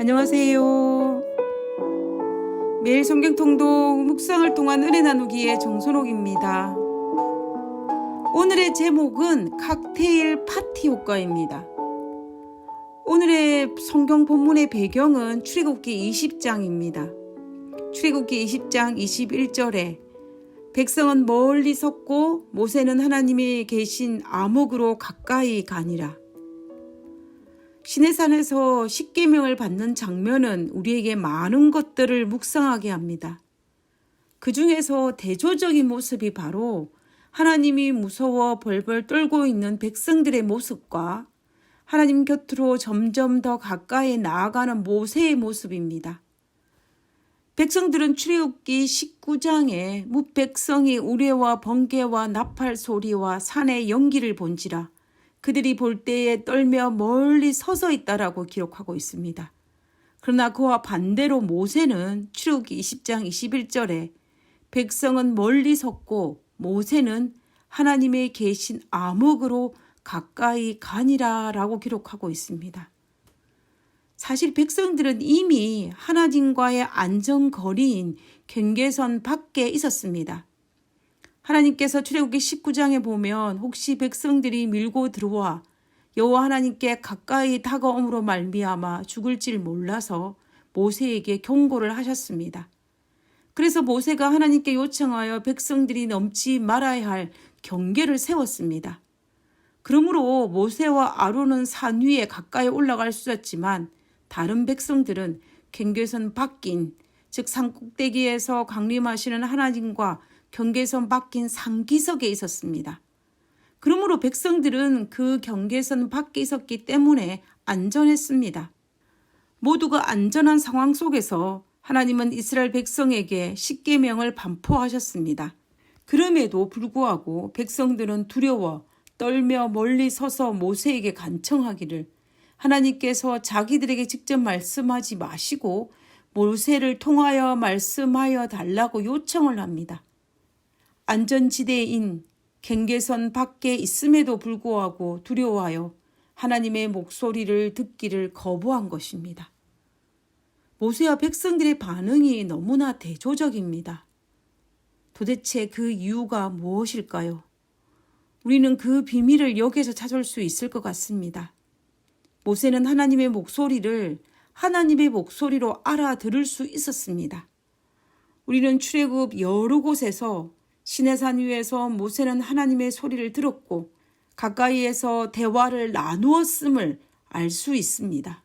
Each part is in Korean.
안녕하세요. 매일 성경 통독 묵상을 통한 은혜 나누기의 정선옥입니다. 오늘의 제목은 칵테일 파티 효과입니다. 오늘의 성경 본문의 배경은 출애굽기 20장입니다. 출애굽기 20장 21절에 백성은 멀리 섰고 모세는 하나님이 계신 암흑으로 가까이 가니라. 시내산에서 십계명을 받는 장면은 우리에게 많은 것들을 묵상하게 합니다. 그 중에서 대조적인 모습이 바로 하나님이 무서워 벌벌 떨고 있는 백성들의 모습과 하나님 곁으로 점점 더 가까이 나아가는 모세의 모습입니다. 백성들은 출애굽기 19장에 무백성이 우레와 번개와 나팔 소리와 산의 연기를 본지라 그들이 볼 때에 떨며 멀리 서서 있다라고 기록하고 있습니다. 그러나 그와 반대로 모세는 출애굽기 20장 21절에 백성은 멀리 섰고 모세는 하나님의 계신 암흑으로 가까이 가니라라고 기록하고 있습니다. 사실 백성들은 이미 하나님과의 안전거리인 경계선 밖에 있었습니다. 하나님께서 출애굽기 19장에 보면 혹시 백성들이 밀고 들어와 여호와 하나님께 가까이 다가옴으로 말미암아 죽을지를 몰라서 모세에게 경고를 하셨습니다. 그래서 모세가 하나님께 요청하여 백성들이 넘지 말아야 할 경계를 세웠습니다. 그러므로 모세와 아론은 산 위에 가까이 올라갈 수 있었지만 다른 백성들은 경계선 밖인 즉 산꼭대기에서 강림하시는 하나님과 경계선 밖인 상기석에 있었습니다. 그러므로 백성들은 그 경계선 밖에 있었기 때문에 안전했습니다. 모두가 안전한 상황 속에서 하나님은 이스라엘 백성에게 십계명을 반포하셨습니다. 그럼에도 불구하고 백성들은 두려워 떨며 멀리 서서 모세에게 간청하기를 하나님께서 자기들에게 직접 말씀하지 마시고 모세를 통하여 말씀하여 달라고 요청을 합니다. 안전지대인 경계선 밖에 있음에도 불구하고 두려워하여 하나님의 목소리를 듣기를 거부한 것입니다. 모세와 백성들의 반응이 너무나 대조적입니다. 도대체 그 이유가 무엇일까요? 우리는 그 비밀을 여기에서 찾을 수 있을 것 같습니다. 모세는 하나님의 목소리를 하나님의 목소리로 알아들을 수 있었습니다. 우리는 출애굽 여러 곳에서 시내산 위에서 모세는 하나님의 소리를 들었고 가까이에서 대화를 나누었음을 알 수 있습니다.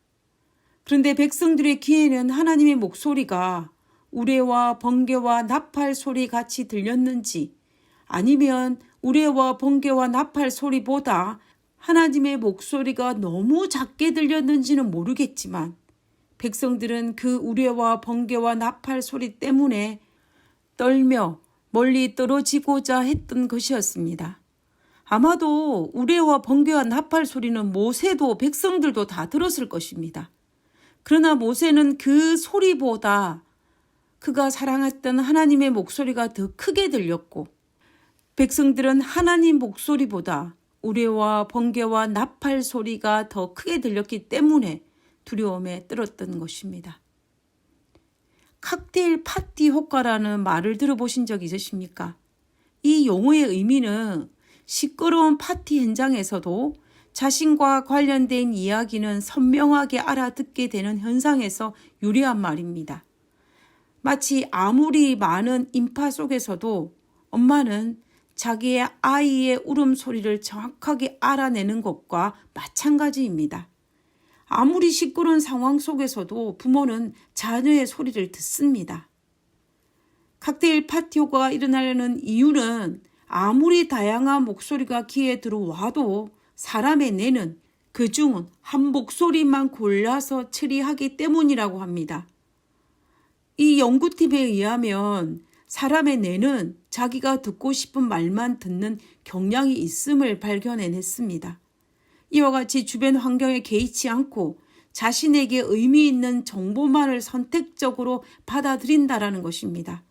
그런데 백성들의 귀에는 하나님의 목소리가 우레와 번개와 나팔 소리 같이 들렸는지 아니면 우레와 번개와 나팔 소리보다 하나님의 목소리가 너무 작게 들렸는지는 모르겠지만 백성들은 그 우레와 번개와 나팔 소리 때문에 떨며 멀리 떨어지고자 했던 것이었습니다. 아마도 우레와 번개와 나팔 소리는 모세도 백성들도 다 들었을 것입니다. 그러나 모세는 그 소리보다 그가 사랑했던 하나님의 목소리가 더 크게 들렸고 백성들은 하나님 목소리보다 우레와 번개와 나팔 소리가 더 크게 들렸기 때문에 두려움에 떨었던 것입니다. 칵테일 파티 효과라는 말을 들어보신 적 있으십니까? 이 용어의 의미는 시끄러운 파티 현장에서도 자신과 관련된 이야기는 선명하게 알아듣게 되는 현상에서 유리한 말입니다. 마치 아무리 많은 인파 속에서도 엄마는 자기의 아이의 울음소리를 정확하게 알아내는 것과 마찬가지입니다. 아무리 시끄러운 상황 속에서도 부모는 자녀의 소리를 듣습니다. 칵테일 파티 효과가 일어나려는 이유는 아무리 다양한 목소리가 귀에 들어와도 사람의 뇌는 그중 한 목소리만 골라서 처리하기 때문이라고 합니다. 이 연구팀에 의하면 사람의 뇌는 자기가 듣고 싶은 말만 듣는 경향이 있음을 발견해냈습니다. 이와 같이 주변 환경에 개의치 않고 자신에게 의미 있는 정보만을 선택적으로 받아들인다라는 것입니다.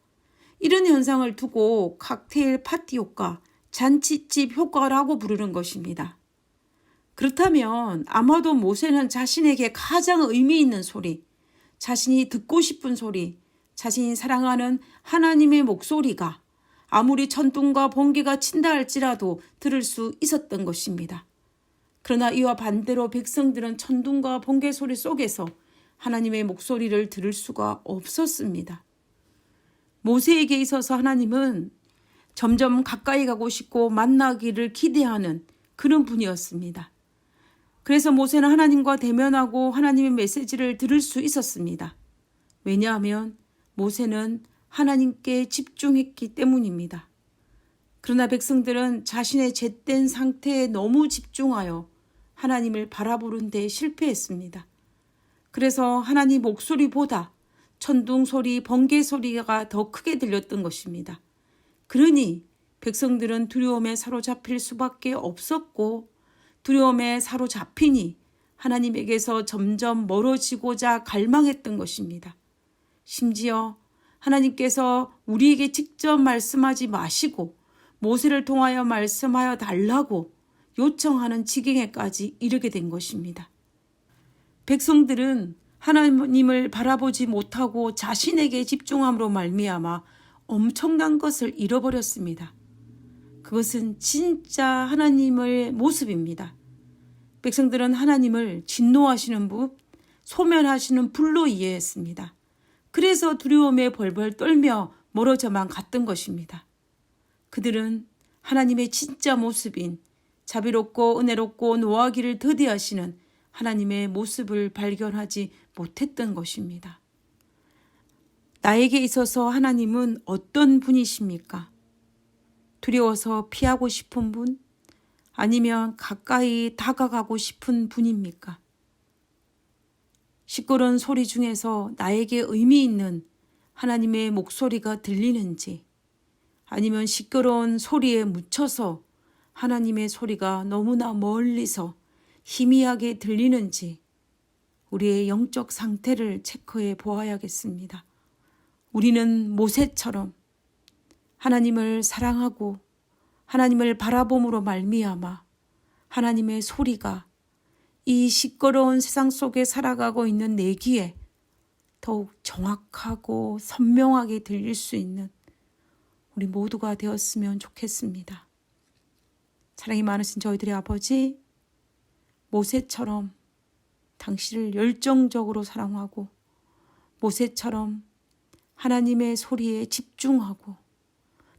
이런 현상을 두고 칵테일 파티 효과, 잔치집 효과라고 부르는 것입니다. 그렇다면 아마도 모세는 자신에게 가장 의미 있는 소리, 자신이 듣고 싶은 소리, 자신이 사랑하는 하나님의 목소리가 아무리 천둥과 번개가 친다 할지라도 들을 수 있었던 것입니다. 그러나 이와 반대로 백성들은 천둥과 번개 소리 속에서 하나님의 목소리를 들을 수가 없었습니다. 모세에게 있어서 하나님은 점점 가까이 가고 싶고 만나기를 기대하는 그런 분이었습니다. 그래서 모세는 하나님과 대면하고 하나님의 메시지를 들을 수 있었습니다. 왜냐하면 모세는 하나님께 집중했기 때문입니다. 그러나 백성들은 자신의 잿된 상태에 너무 집중하여 하나님을 바라보는 데 실패했습니다. 그래서 하나님 목소리보다 천둥 소리, 번개 소리가 더 크게 들렸던 것입니다. 그러니 백성들은 두려움에 사로잡힐 수밖에 없었고 두려움에 사로잡히니 하나님에게서 점점 멀어지고자 갈망했던 것입니다. 심지어 하나님께서 우리에게 직접 말씀하지 마시고 모세를 통하여 말씀하여 달라고 요청하는 지경에까지 이르게 된 것입니다. 백성들은 하나님을 바라보지 못하고 자신에게 집중함으로 말미암아 엄청난 것을 잃어버렸습니다. 그것은 진짜 하나님의 모습입니다. 백성들은 하나님을 진노하시는 분, 소멸하시는 불로 이해했습니다. 그래서 두려움에 벌벌 떨며 멀어져만 갔던 것입니다. 그들은 하나님의 진짜 모습인 자비롭고 은혜롭고 노하기를 더디하시는 하나님의 모습을 발견하지 못했던 것입니다. 나에게 있어서 하나님은 어떤 분이십니까? 두려워서 피하고 싶은 분? 아니면 가까이 다가가고 싶은 분입니까? 시끄러운 소리 중에서 나에게 의미 있는 하나님의 목소리가 들리는지, 아니면 시끄러운 소리에 묻혀서 하나님의 소리가 너무나 멀리서 희미하게 들리는지 우리의 영적 상태를 체크해 보아야겠습니다. 우리는 모세처럼 하나님을 사랑하고 하나님을 바라봄으로 말미암아 하나님의 소리가 이 시끄러운 세상 속에 살아가고 있는 내 귀에 더욱 정확하고 선명하게 들릴 수 있는 우리 모두가 되었으면 좋겠습니다. 사랑이 많으신 저희들의 아버지, 모세처럼 당신을 열정적으로 사랑하고 모세처럼 하나님의 소리에 집중하고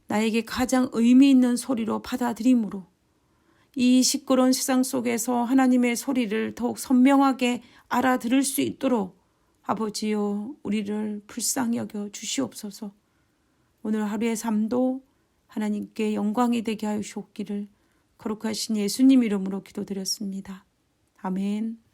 나에게 가장 의미 있는 소리로 받아들임으로 이 시끄러운 세상 속에서 하나님의 소리를 더욱 선명하게 알아들을 수 있도록 아버지여 우리를 불쌍히 여겨 주시옵소서. 오늘 하루의 삶도 하나님께 영광이 되게 하여 주옵기를 거룩하신 예수님 이름으로 기도드렸습니다. 아멘.